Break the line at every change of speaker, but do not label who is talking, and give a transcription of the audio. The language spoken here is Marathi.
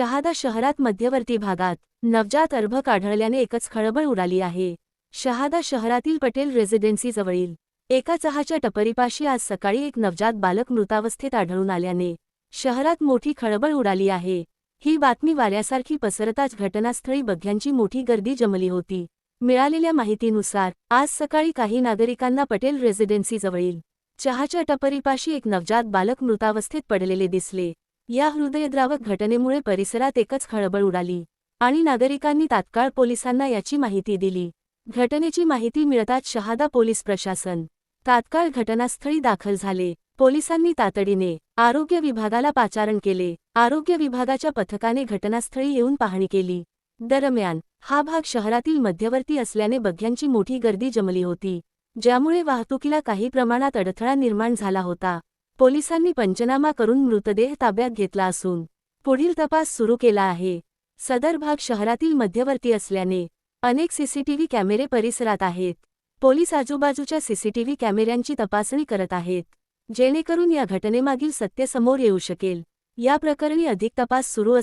शहादा शहरात मध्यवर्ती भागात नवजात अर्भक आढळल्याने एकच खळबळ उडाली आहे. शहादा शहरातील पटेल रेसिडेन्सीजवळील एका चहाच्या टपरीपाशी आज सकाळी एक नवजात बालक मृतावस्थेत आढळून आल्याने शहरात मोठी खळबळ उडाली आहे. ही बातमी वाऱ्यासारखी पसरताच घटनास्थळी बघ्यांची मोठी गर्दी जमली होती. मिळालेल्या माहितीनुसार आज सकाळी काही नागरिकांना पटेल रेसिडेन्सी जवळील चहाच्या टपरीपाशी एक नवजात बालक मृतावस्थेत पडलेले दिसले. या हृदयद्रावक घटनेमुळे परिसरात एकच खळबळ उडाली आणि नागरिकांनी तात्काळ पोलिसांना याची माहिती दिली. घटनेची माहिती मिळताच शहादा पोलीस प्रशासन तात्काळ घटनास्थळी दाखल झाले. पोलिसांनी तातडीने आरोग्य विभागाला पाचारण केले. आरोग्य विभागाच्या पथकाने घटनास्थळी येऊन पाहणी केली. दरम्यान हा भाग शहरातील मध्यवर्ती असल्याने बघ्यांची मोठी गर्दी जमली होती ज्यामुळे वाहतुकीला काही प्रमाणात अडथळा निर्माण झाला होता. पोलिसांनी पंचनामा करून मृतदेह ताब्यात घेतला असून पुढील तपास सुरू केला आहे. सदर भाग शहरातील मध्यवर्ती असल्याने अनेक सीसीटीव्ही कॅमेरे परिसरात आहेत. पोलीस आजूबाजूच्या सीसीटीव्ही कॅमेऱ्यांची तपासणी करत आहेत. जेणेकरून या घटनेमागील सत्य समोर येऊ शकेल. या प्रकरणी अधिक तपास सुरू